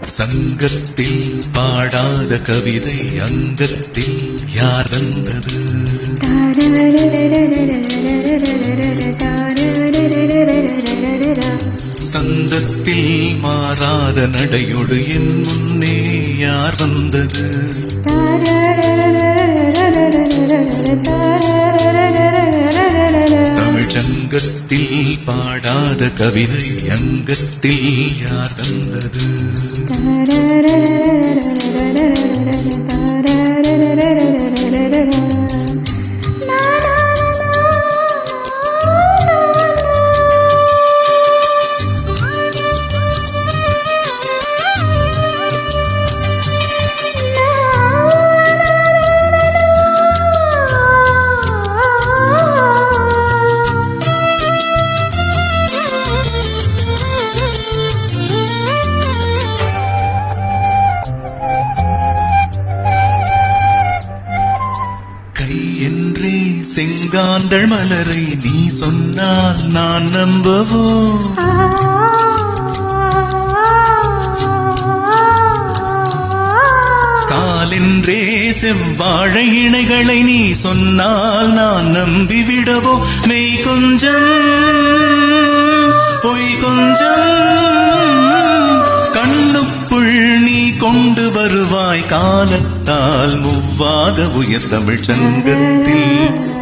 சங்கத்தில் பாடாத கவிதை அங்கத்தில் யார் தந்தது சந்தத்தில் மாறாத நடையொடு என் முன்னே யார் வந்தது? தமிழ் சங்கத்தில் பாடாத கவிதை அங்கத்தில் யார் தந்தது? செங்காந்தள் மலரை நீ சொன்னால் நான் நம்பவோ? காலென்றே செவ்வாழை இணைகளை நீ சொன்னால் நான் நம்பிவிடவோ? மெய் கொஞ்சம் பொய் கொஞ்சம் வாத உயர் தமிழ் சங்கத்தில்.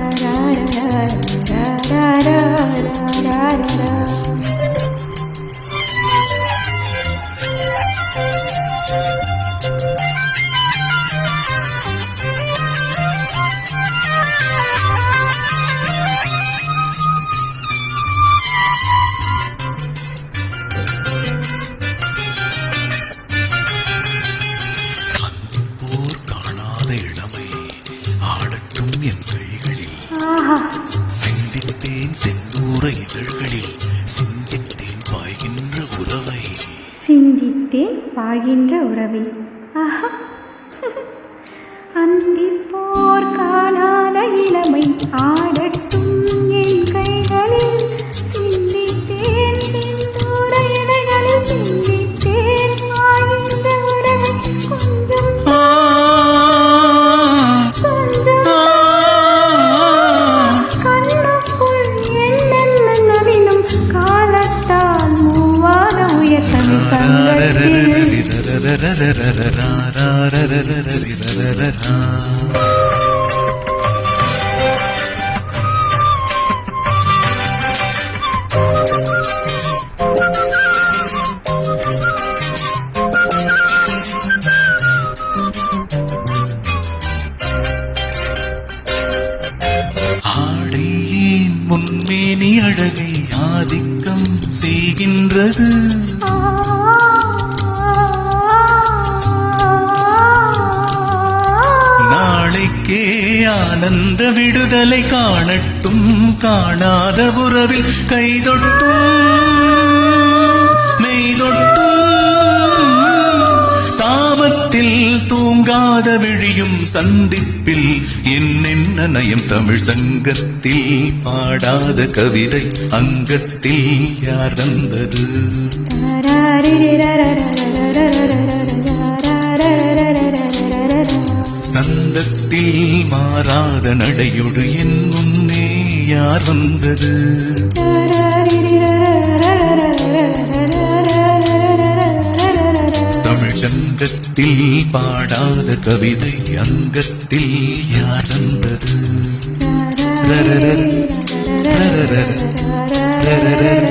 செந்தூர இதழ்களில் சிந்தித்தேன் பாய்கின்ற உறவை. சிந்தித்தேன் பாய்கின்ற உறவை. ஆஹா. அந்திப்போர் காணாத இளமை ஆ ஆடையேன் முன்மேனி அழகை ஆதிக்கம் செய்கின்றது. நாளைக்கே ஆனந்த விடுதலை காணட்டும். காணாத உறவில் கைதொட்டும் மெய்தொட்டும் சாமத்தில் தூங்காத விழியும் சந்திப்பில் என்னென்ன நயம் தமிழ் சங்கத்தில். பாடாத கவிதை அங்கத்தில் யார் தந்தது? சந்தத்தில் மாறாத நடையொடு என் முன்னே யார் வந்தது? தமிழ் சங்கத்தில் பாடாத கவிதை அங்கத்தில் யார் வந்தது? ரரரர் ரரரர் ரரரர்